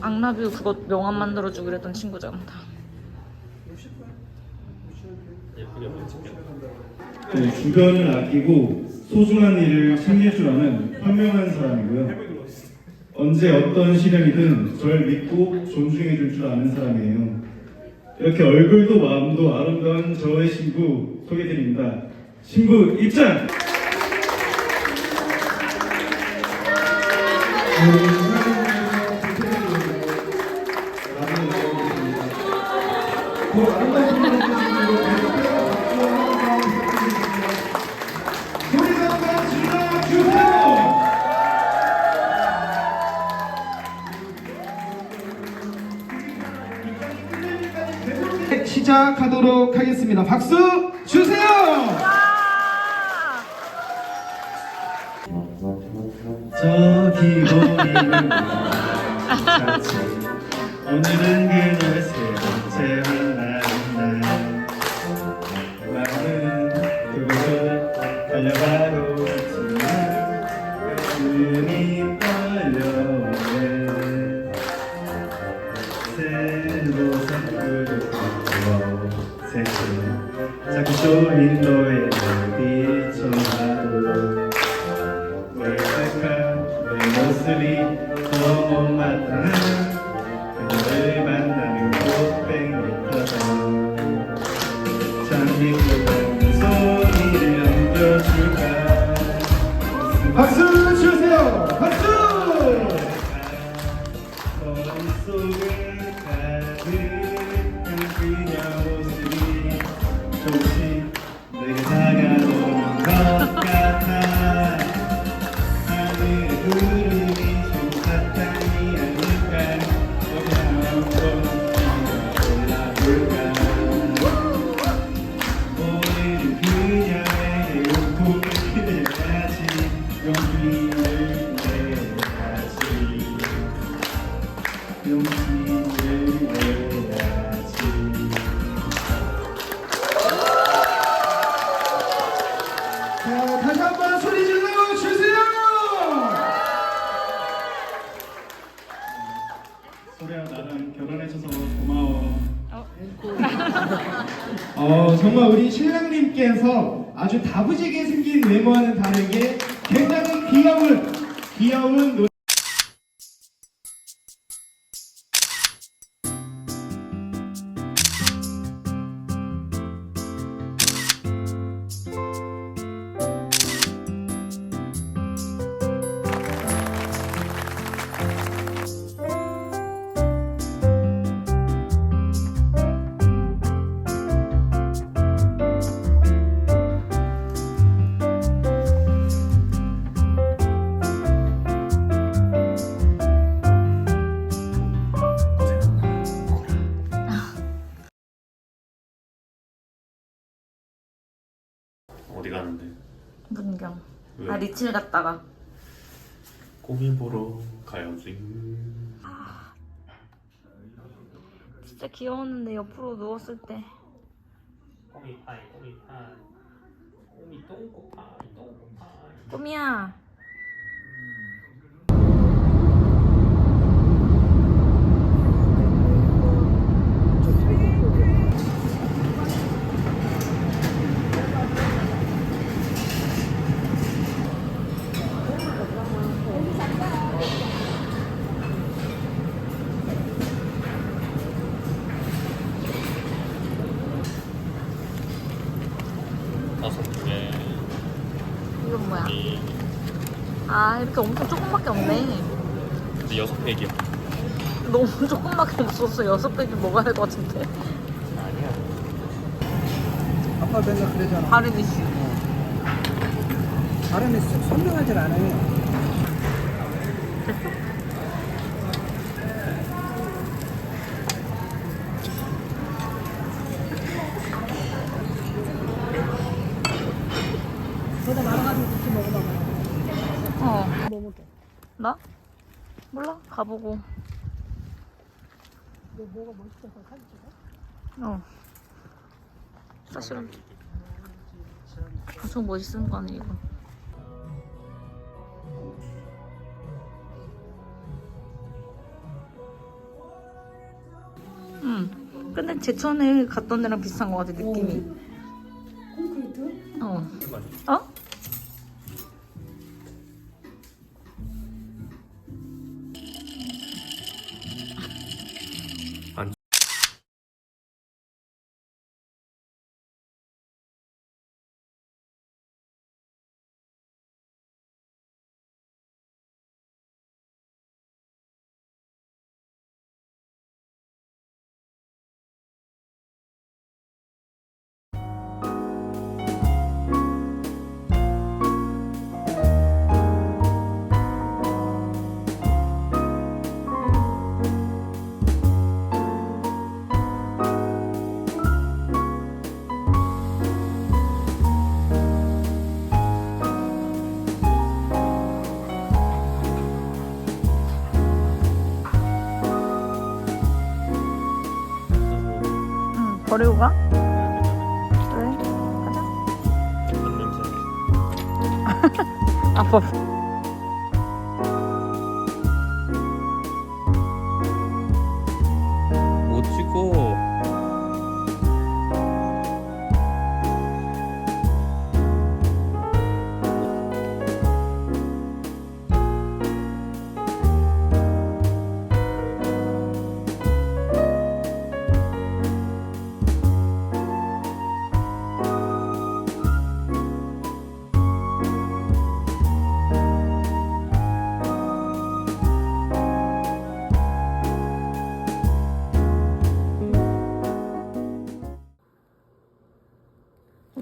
악라뷰 그거 명함 만들어주기로 했던 친구잖아. 찍게. 네, 주변을 아끼고 소중한 일을 챙길 줄 아는 현명한 사람이고요. 언제 어떤 시련이든 절 믿고 존중해 줄 줄 아는 사람이에요. 이렇게 얼굴도 마음도 아름다운 저의 신부 소개드립니다. 신부 입장! 박수 주세요. 저기 보이는 오늘은 그 가 결혼해줘서 고마워. 어, 정말 우리 신랑님께서 아주 다부지게 생긴 외모와는 다르게 굉장히 귀여운 귀여운 노 어디 가는데? 문경. 왜? 아 리칠 갔다가. 꼬미 보러 가야지. 진짜 귀여웠는데 옆으로 누웠을 때. 꼬미 파이, 꼬미 파이. 꼬미 똥꼬 파이, 똥꼬 파이. 꿈이야. 아 이렇게 엄청 조금밖에 없네. 근데 여섯 팩이야. 너무 조금밖에 없었어. 여섯 백이 먹어야 될 것 같은데. 아니야. 아빠 맨날 그러잖아. 이슈. 발음이 선- 선명하진 않아요. 가보고. 너 뭐가 멋있어서 사진 찍어? 어. 사실은 무슨 멋있는 거 아니고. 응. 음, 근데 제천에 갔던 데랑 비슷한 거 같아 느낌이. 오. 콘크리트? 어. 어? 버리고 가? 왜? 가자. 아빠.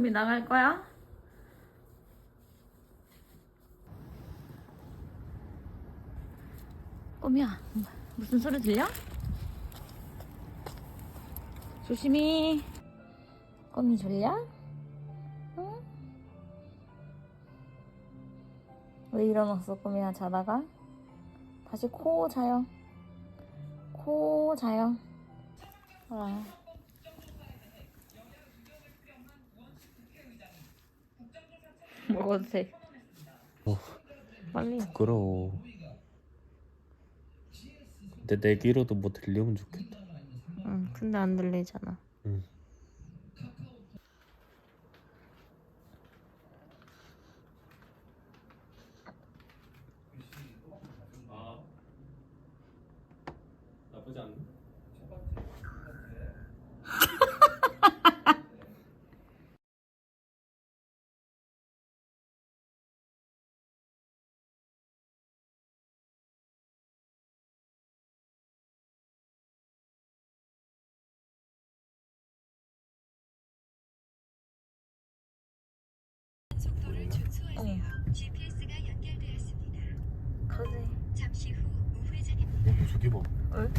우미 나갈 거야? 꼬미야, 무슨 소리 들려? 조심히. 꼬미 졸려? 응? 왜 일어났어, 꼬미야, 자다가? 다시 코 자요. 코 자요. 아. 먹어도 돼. 어. 빨리. 부끄러워 근데 내 귀로도 뭐 들리면 좋겠다 응, 근데 안 들리잖아. 응. 아 나쁘지 않네 속도를 준수하세요. GPS가 연결되었습니다. 가지. 잠시 후 우회전입니다. 어, 저기 봐 끽끽거리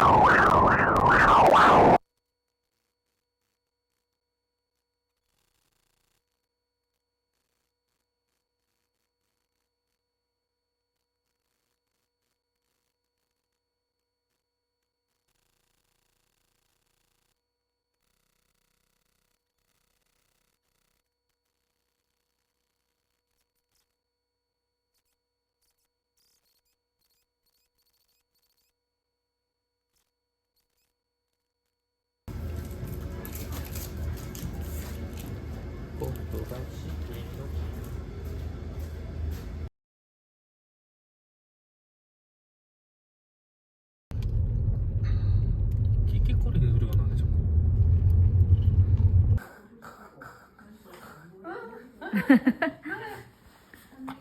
는 소리가 나네 자꾸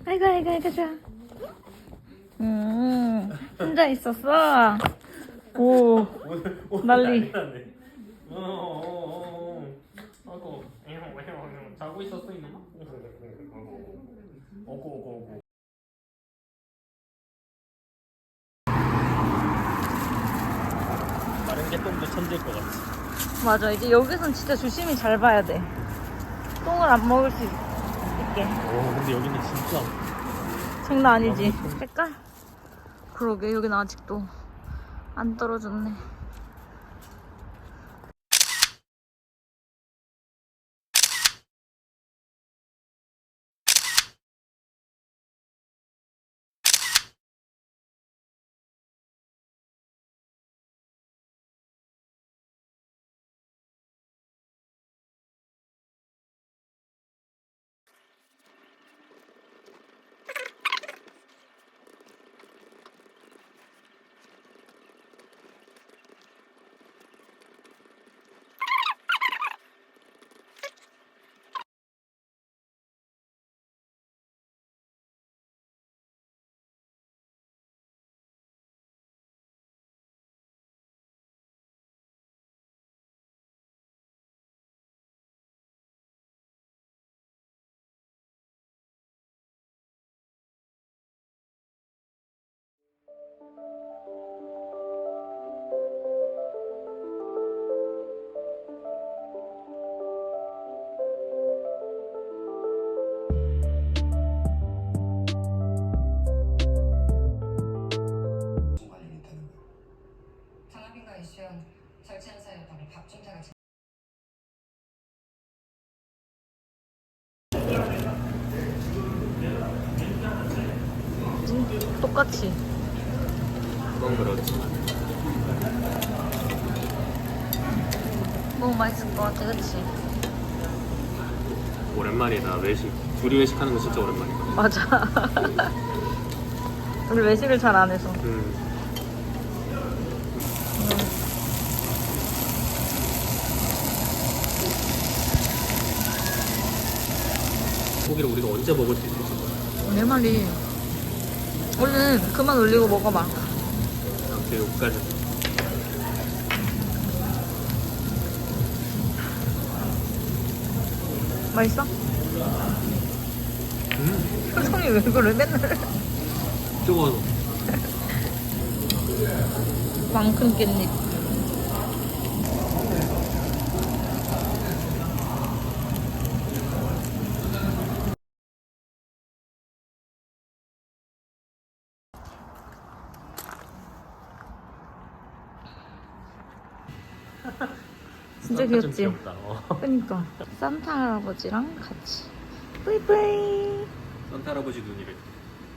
아이고 아이고 아이고 좋아. 음 혼자 있었어. 오 난리. 어어 어 어 아이고 에휴 에휴 에휴 자고 있었어 이놈아? 어고 어고 어고 다른 개똥도 천재일 것 같지 맞아 이제 여기선 진짜 조심히 잘 봐야 돼. 똥을 안 먹을 수 있게. 보여줄게. 오 근데 여기는 진짜 장난 아니지? 색깔? 그러게 여기는 아직도 안 떨어졌네. 장학인과 이수연 절친한 사이였다며 밥좀 사가 똑같이. 그건 그렇지 너무 맛있을 것 같아, 그치? 오랜만이다 외식 둘이 외식하는 거 진짜 오랜만이다 맞아. 우리 외식을 잘 안 해서. 음. 고기를 우리가 언제 먹을 수 있을지 몰라. 내 말이. 얼른 그만 올리고 먹어봐. 그 여기까지 맛있어? 음 표정이 왜 그래, 맨날. 뜨거워서 만큼 깻잎. 진짜 좀 귀엽지? 그니까. 산타 할아버지랑 같이. 뿌이뿌이. 산타 할아버지 눈이래.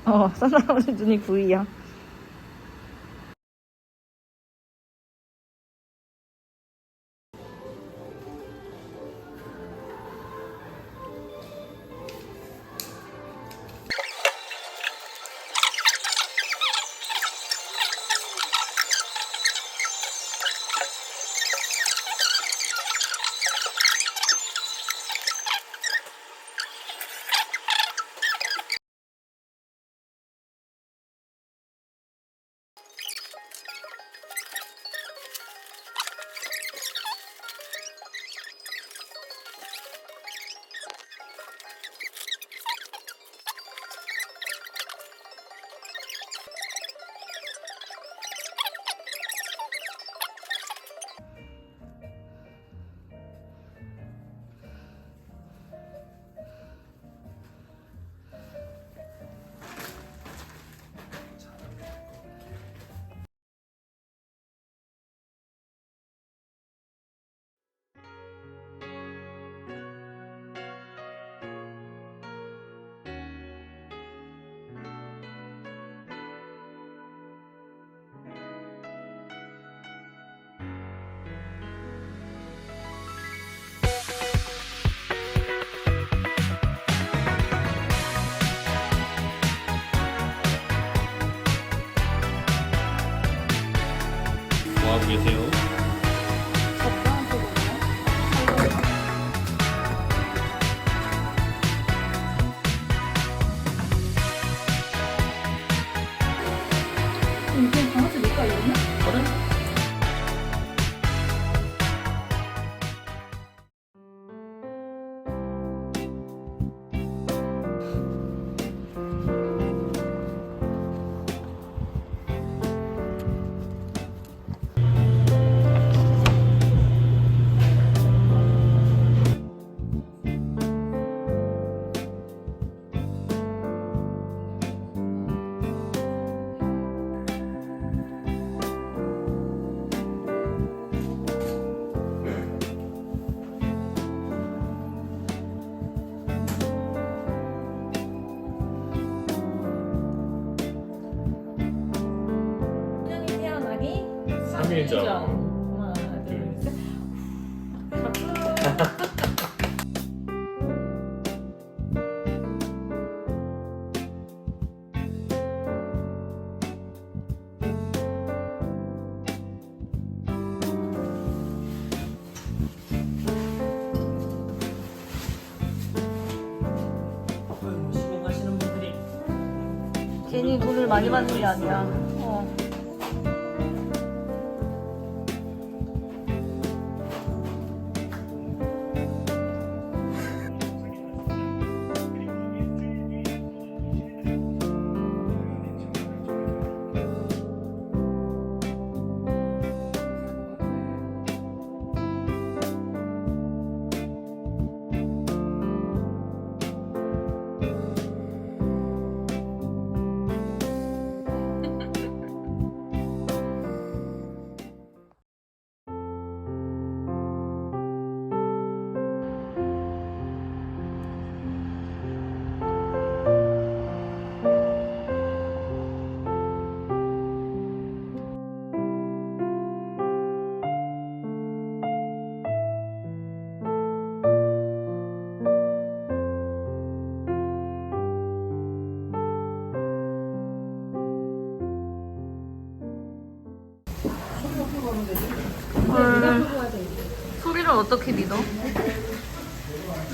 어 산타 할아버지 눈이 부이야 뭐하고 계세요? 많이 받는 게 아니야. 어떻게 믿어?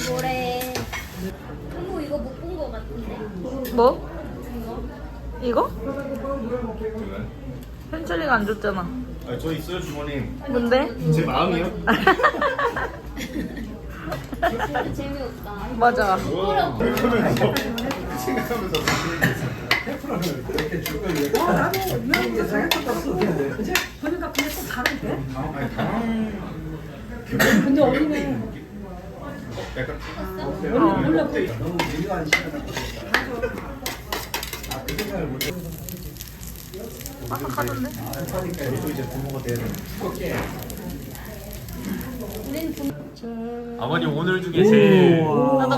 뭐래? 어머 이거 못 본 거 같은데. 뭐? 이거? 현철이가 안 줬잖아. 아, 저 있어요 주머님. 뭔데? 제 마음이요? 진짜 재미없다. 맞아. 생각하면서 생각하면서 어, 나도 유명한 게 생각도 없었는데. 그치? 보니까 그게 또 다른데? 아니 당황. 근데 어린애. 약간 원래 원래 그 너무 미묘한 시간. 아그 생각을 못 했어. 바삭하던데? 하니까 우리도 이제 부모가 돼야 돼. 아버님 오늘 중에 제일 나도.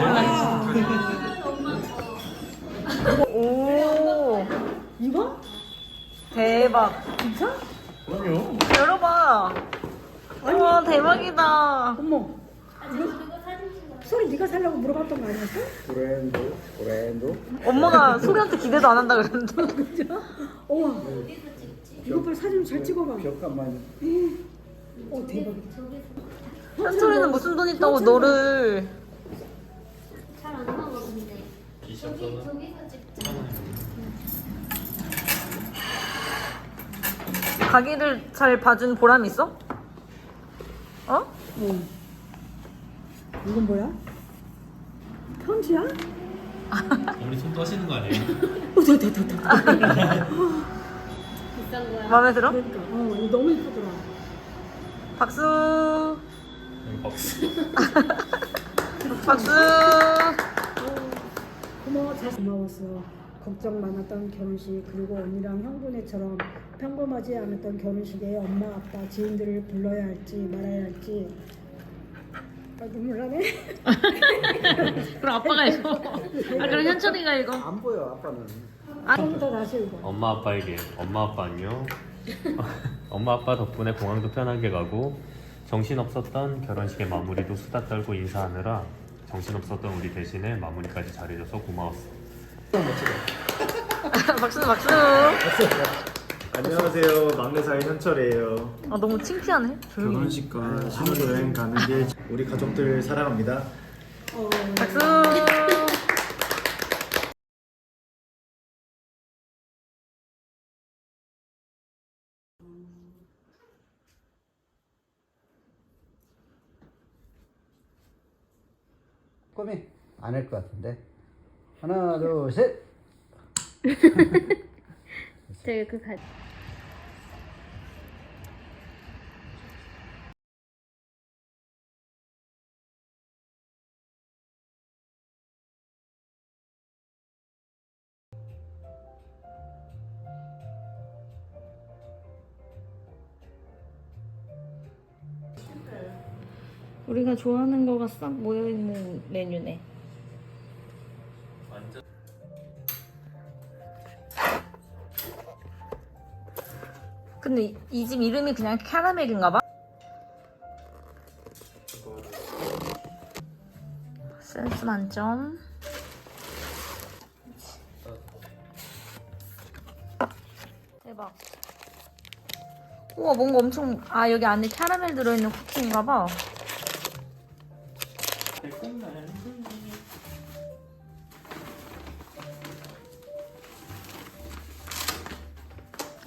오. 이거? 대박. 진짜? 그럼요. 열어봐. 와 대박이다. 어머. 소리 네가 살려고 물어봤던 거 아니었어? 브랜드 브랜드. 엄마가 소리한테 기대도 안 한다 그랬는데. 그죠? 우와. 이거 봐 사진 잘 찍어봐. 벽감만. 어 대박이다. 현철이는 무슨 돈 있다고 너를 잘안 나와 근데. 기시없어서 저기서 찍자. 가게를 잘 봐준 보람 있어? 어? 응. 이건 뭐야? 편지야? 우리 손 떠시는 거 아니에요? 어, 더, 더. 비싼 거야. 마음에 들어? 그러니까, 어, 이거 너무 이쁘더라. 박수. 여기 박수. 박수. 고마워, 잘 고마웠어. 걱정 많았던 결혼식 그리고 언니랑 형부네처럼 평범하지 않았던 결혼식에 엄마, 아빠, 지인들을 불러야 할지 말아야 할지 아, 눈물 나네. 그럼 아빠가 읽어. 아 그럼 현철이가 읽어. 안 보여 아빠는. 처음부터 다시 읽어. 엄마 아빠에게 엄마 아빠 안녕. 엄마 아빠 덕분에 공항도 편하게 가고 정신 없었던 결혼식의 마무리도 수다 떨고 인사하느라 정신 없었던 우리 대신에 마무리까지 잘해줘서 고마웠어. 박수 박수. 안녕하세요. 막내 사이 현철이에요. 아 너무 창피하네. 조용히. 결혼식과 신혼여행 가는 길 우리 가족들 사랑합니다. 박수. 꿈이 안할 것 같은데. 하나 둘 셋. 저기 그 가. 우리가 좋아하는 거가 싹 모여 있는 메뉴네. 근데 이 집 이름이 그냥 캐러멜인가 봐? 센스 만점. 대박. 우와, 뭔가 엄청, 아, 여기 안에 캐러멜 들어있는 쿠키인가 봐.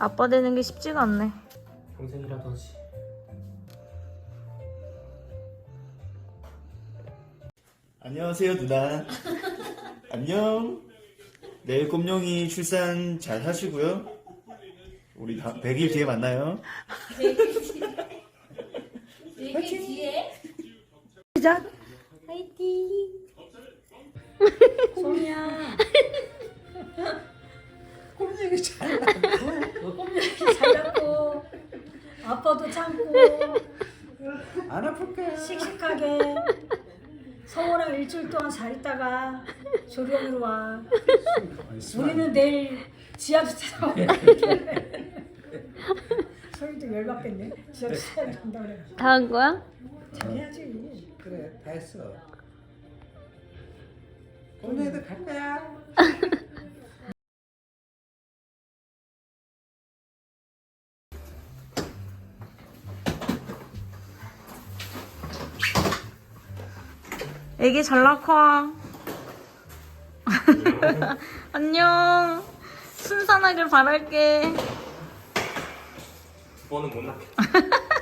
아빠 되는 게 쉽지가 않네. 평생이라도 하지. 안녕하세요 누나 안녕 내일 꼼룡이 출산 잘 하시고요 우리 다 100일 뒤에 만나요 시작. 화이팅. 소미야. 꼼짝이 잘 낳고. 꼼짝이 잘 낳고. 아빠도 참고. 안 아플 거야. 씩씩하게. 성호랑 일주일 동안 잘 있다가 조령으로 와. 우리는 내일 지하주차장 소희도 열받겠네. 지하주차장 간다 그래. 다 한 거야? 잘해야지. 그래 다 했어. 오늘도 갈 거야. 애기 잘 낳고 와. 안녕. 순산하길 바랄게. 두 번은 못 낳겠다.